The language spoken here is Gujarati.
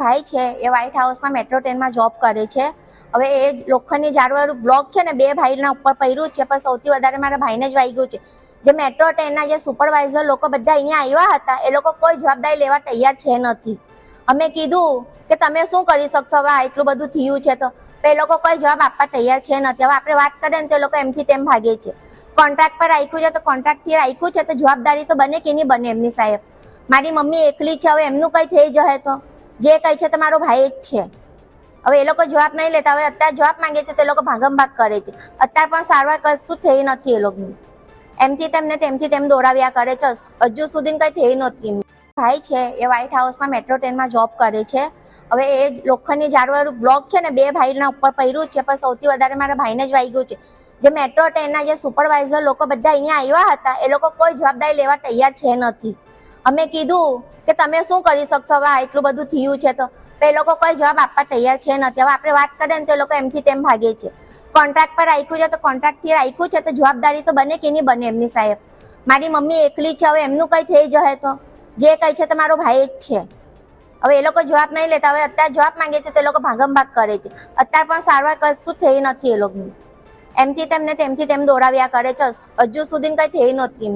ભાઈ છે, એ વ્હાઇટ હાઉસમાં મેટ્રો ટ્રેનમાં જોબ કરે છે. હવે એ લોખંડની ઝાડવાળું બ્લોક છે ને, બે ભાઈના ઉપર પડ્યું છે, પણ સૌથી વધારે મારા ભાઈને જ વાગ્યું છે. જે મેટ્રો ટ્રેનના જે સુપરવાઇઝર લોકો બધા અહીંયા આવ્યા હતા, એ લોકો કોઈ જવાબદારી લેવા તૈયાર છે નથી. અમે કીધું કે તમે શું કરી શકશો? હવે એટલું બધું થયું છે તો એ લોકો કોઈ જવાબ આપવા તૈયાર છે નથી. હવે આપણે વાત કરીએ ને, તો એ લોકો એમથી તેમ ભાગે છે. કોન્ટ્રાક્ટ પર રાખ્યું છે તો કોન્ટ્રાક્ટથી રાખ્યું છે તો જવાબદારી તો બને કે નહીં બને એમની સાહેબ? મારી મમ્મી એકલી છે, હવે એમનું કંઈ થઈ જશે તો? જે કંઈ છે તો મારો ભાઈ જ છે. હવે એ લોકો જવાબ નહીં લેતા. હવે અત્યારે જવાબ માંગે છે તે લોકો ભાગમ ભાગ કરે છે. અત્યારે પણ સારવાર કશું થઈ નથી એ લોકોની. એમથી તેમને તેમથી તેમ દોડાવ્યા કરે છે. હજુ સુધી કંઈ થઈ નથી. ભાઈ છે, એ વ્હાઇટ હાઉસમાં મેટ્રો ટ્રેનમાં જોબ કરે છે. હવે એ લોખંડની ઝાડવાળું બ્લોક છે ને, બે ભાઈના ઉપર પડ્યું છે. પણ સૌથી વધારે મારા ભાઈને જ વાગ્યું છે. જે મેટ્રો ટ્રેનના જે સુપરવાઇઝર લોકો બધા અહીંયા આવ્યા હતા, એ લોકો કોઈ જવાબદારી લેવા તૈયાર છે નથી. અમે કીધું કે તમે શું કરી શકશો? હવે એટલું બધું થયું છે તો એ લોકો કોઈ જવાબ આપવા તૈયાર છે નથી. હવે આપણે વાત કરીએ ને તો એ લોકો એમથી તેમ ભાગે છે. કોન્ટ્રાક્ટ પર રાખ્યું છે તો કોન્ટ્રાક્ટથી રાખ્યું છે તો જવાબદારી તો બને કે નહીં બને એમની સાહેબ? મારી મમ્મી એકલી છે, હવે એમનું કંઈ થઈ જશે તો? જે કંઈ છે તો મારો ભાઈ જ છે. હવે એ લોકો જવાબ નહીં લેતા. હવે અત્યારે જવાબ માંગે છે તો એ લોકો ભાગમ ભાગ કરે છે. અત્યારે પણ સારવાર કશું થઈ નથી એ લોકોની. એમથી તેમને તેમથી તેમ દોડાવ્યા કરે છે. હજુ સુધી કંઈ થઈ નથી.